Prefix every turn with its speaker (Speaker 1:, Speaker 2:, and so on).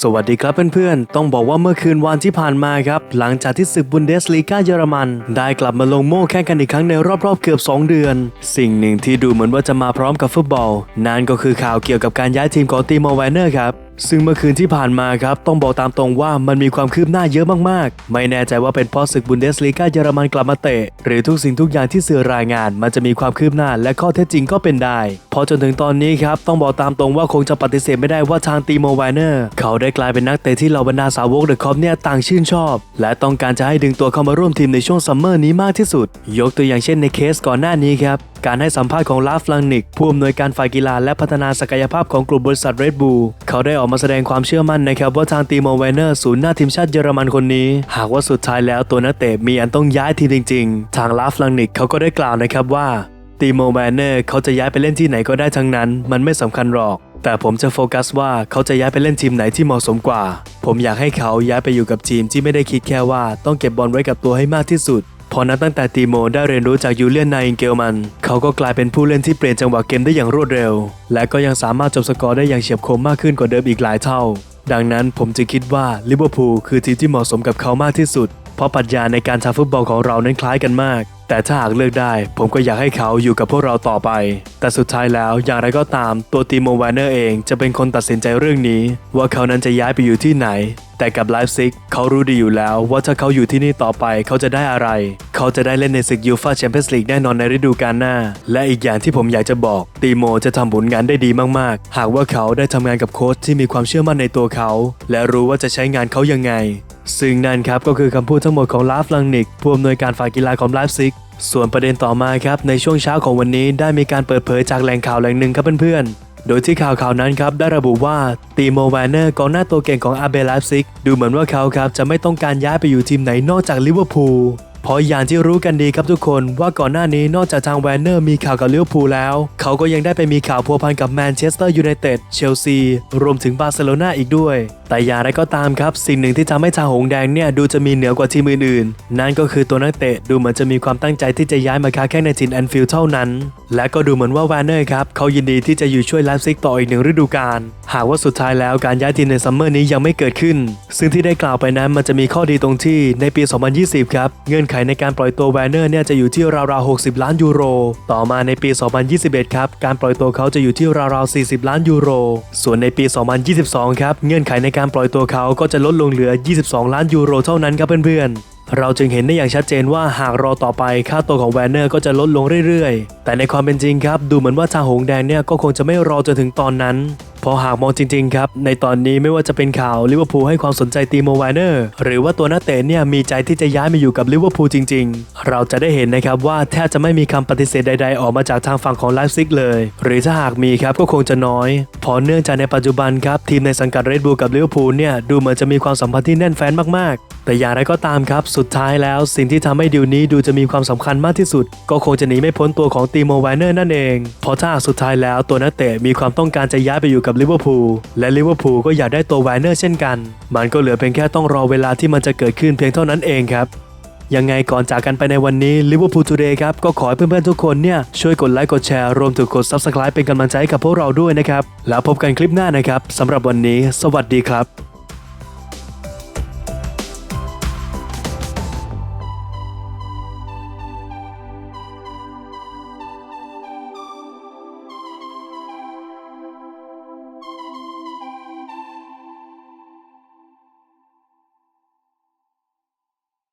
Speaker 1: สวัสดีครับเพื่อนๆ ต้องบอกว่าเมื่อคืนวันที่ผ่านมาครับ หลังจากที่ศึกบุนเดสลีกาเยอรมัน ได้กลับมาลงโม่แข่งกันอีกครั้งในรอบๆเกือบ 2 เดือน สิ่งหนึ่งที่ดูเหมือนว่าจะมาพร้อมกับฟุตบอล นั่นก็คือข่าวเกี่ยวกับการย้ายทีมของตีโมไวเนอร์ครับ ซึ่งเมื่อคืนที่ผ่านมาครับ ต้องบอกตามตรงว่ามันมีความคืบหน้าเยอะมากๆ ไม่แน่ใจว่าเป็นเพราะศึกบุนเดสลีกาเยอรมันกลับมาเตะ หรือทุกสิ่งทุกอย่างที่สื่อรายงาน มันจะมีความคืบหน้าและข้อเท็จจริงก็เป็นได้เพราะจนถึงตอนนี้ครับต้องบอกตามตรงว่าคงจะปฏิเสธไม่ได้ว่าทางตีโมไวเนอร์เขาได้กลายเป็นนักเตะที่เหล่าบรรดาสาวกเดอะคอปเนี่ยต่างชื่นชอบ และต้องการจะให้ดึงตัวเข้ามาร่วมทีมในช่วงซัมเมอร์นี้มากที่สุด ยกตัวอย่างเช่นในเคสก่อนหน้านี้ครับการให้สัมภาษณ์ของลาฟลังนิก ผู้อำนวยการฝ่ายกีฬาและพัฒนาศักยภาพของกลุ่มบริษัทเรดบูลเขาได้ออกมาแสดงความเชื่อมั่นนะครับว่าทางตีโมไวเนอร์ศูนย์หน้าทีมชาติเยอรมันคนนี้ หากว่าสุดท้ายแล้วตัวนักเตะมีอันต้องย้ายทีมจริง ๆ ทางลาฟลังนิกเขาก็ได้กล่าวนะครับว่าตีโมแมนเนอร์เขาจะย้ายไปเล่นที่ไหนก็ได้ทั้งนั้น มันไม่สำคัญหรอก แต่ผมจะโฟกัสว่าเขาจะย้ายไปเล่นทีมไหนที่เหมาะสมกว่า ผมอยากให้เขาย้ายไปอยู่กับทีมที่ไม่ได้คิดแค่ว่าต้องเก็บบอลไว้กับตัวให้มากที่สุด อนับตั้งแต่ตีโมได้เรียนรู้จากยูเลียนไนอิงเกลมัน เขาก็กลายเป็นผู้เล่นที่เปลี่ยนจังหวะเกมได้อย่างรวดเร็ว และก็ยังสามารถจบสกอร์ได้อย่างเฉียบคมมากขึ้นกว่าเดิมอีกหลายเท่า ดังนั้นผมจึงคิดว่าลิเวอร์พูลคือทีมที่เหมาะสมกับเขามากที่สุด เพราะปรัชญาในการทำฟุตบอลของเรานั้นคล้ายกันมาก แต่ถ้าหากเลือกได้ ผมก็อยากให้เขาอยู่กับพวกเราต่อไป แต่สุดท้ายแล้วอย่างไรก็ตามตัวตีโมวานเนอร์เองจะเป็นคนตัดสินใจเรื่องนี้ ว่าเขานั้นจะย้ายไปอยู่ที่ไหน แต่กับไลฟ์ซิกเขารู้ดีอยู่แล้วว่าถ้าเขาอยู่ที่นี่ต่อไปเขาจะได้อะไร เขาจะได้เล่นในศึกยูฟาแชมเปี้ยนส์ลีกแน่นอนในฤดูกาลหน้า และอีกอย่างที่ผมอยากจะบอก ตีโมจะทำผลงานได้ดีมากๆ หากว่าเขาได้ทำงานกับโค้ชที่มีความเชื่อมั่นในตัวเขา และรู้ว่าจะใช้งานเขายังไง ซึ่งนั่นครับก็คือคำพูดทั้งหมดของลาฟลังนิกผู้อำนวยการฝ่ายกีฬาของไลฟ์ซิกส่วนประเด็นต่อมาครับในช่วงเช้าของวันนี้ได้มีการเปิดเผยจากแหล่งข่าวแหล่งหนึ่งครับเพื่อนๆ โดยที่ข่าวข่าวนั้นครับได้ระบุว่าตีโมแวนเนอร์กองหน้าตัวเก่งของอาเบลาฟซิก ดูเหมือนว่าเขาครับจะไม่ต้องการย้ายไปอยู่ทีมไหนนอกจากลิเวอร์พูลเพราะอย่างที่รู้กันดีครับทุกคนว่าก่อนหน้านี้นอกจากทางแวนเนอร์มีข่าวกับลิเวอร์พูลแล้ว เขาก็ยังได้ไปมีข่าวพัวพันกับแมนเชสเตอร์ยูไนเต็ดเชลซีรวมถึงบาร์เซโลนาอีกด้วยแต่อย่างไรก็ตามครับ สิ่งหนึ่งที่ทำให้ทาหงแดงเนี่ยดูจะมีเหนือกว่าทีมอื่นๆ นั่นก็คือตัวนักเตะดูเหมือนจะมีความตั้งใจที่จะย้ายมาค้าแข่งในทีมแอนฟิลด์เท่านั้น และก็ดูเหมือนว่าแวนเนอร์ครับเขายินดีที่จะอยู่ช่วยไลฟ์ซิกต่ออีกหนึ่งฤดูกาล หากว่าสุดท้ายแล้วการย้ายทีมในซัมเมอร์นี้ยังไม่เกิดขึ้น ซึ่งที่ได้กล่าวไปนั้นมันจะมีข้อดีตรงที่ในปี 2020 ครับ เงื่อนไขในการปล่อยตัวแวนเนอร์เนี่ยจะอยู่ที่ราวๆ 60 ล้านยูโร ต่อมาในปี 2021 ครับ การปล่อยตัวเขาจะอยู่ที่ราวๆ 40 ล้านยูโร ส่วนในปี 2022 ครับ เงื่อนไขในการปล่อยตัวเขาก็จะลดลงเหลือ 22 ล้านยูโรเท่านั้นครับเพื่อนๆเราจึงเห็นได้อย่างชัดเจนว่าหากรอต่อไปค่าตัวของแวนเนอร์ก็จะลดลงเรื่อยๆ แต่ในความเป็นจริงครับ ดูเหมือนว่าทางหงแดงเนี่ยก็คงจะไม่รอจนถึงตอนนั้น พอหากมองจริงๆครับ ในตอนนี้ไม่ว่าจะเป็นข่าวลิเวอร์พูลให้ความสนใจตีโมแวนเนอร์หรือว่าตัวนักเตะเนี่ยมีใจที่จะย้ายมาอยู่กับลิเวอร์พูลจริง ๆ เราจะได้เห็นนะครับว่าแทบจะไม่มีคำปฏิเสธใด ๆ ออกมาจากทางฝั่งของไลฟ์ซิกเลย หรือถ้าหากมีครับก็คงจะน้อยเพอเนื่องจากในปัจจุบันครับทีมในสังกัดเรดบูลกับลิเวอร์พูลเนี่ยดูเหมือนจะมีความสัมพันธ์ที่แน่นแฟ้นมากๆ แต่อย่างไรก็ตามครับสุดท้ายแล้ว สิ่งที่ทำให้ดิวนี้ดูจะมีความสำคัญมากที่สุด ก็คงจะหนีไม่พ้นตัวของตีโมแวนเนอร์นั่นเองเพราะถ้าสุดท้ายแล้วตัวนักเตะมีความต้องการจะย้ายไปอยู่กับลิเวอร์พูลและลิเวอร์พูลก็อยากได้ตัวแวนเนอร์เช่นกัน มันก็เหลือเพียงแค่ต้องรอเวลาที่มันจะเกิดขึ้นเพียงเท่านั้นเองครับยังไงก่อนจากกันไปในวันนี้ลิเวอร์พูลทูเดย์ครับ ก็ขอให้เพื่อนๆทุกคนเนี่ย ช่วยกดไลค์กดแชร์ รวมถึงกด Subscribe เป็นกำลังใจกับพวกเราด้วยนะครับ แล้วพบกันคลิปหน้านะครับสำหรับวันนี้ สวัสดีครับ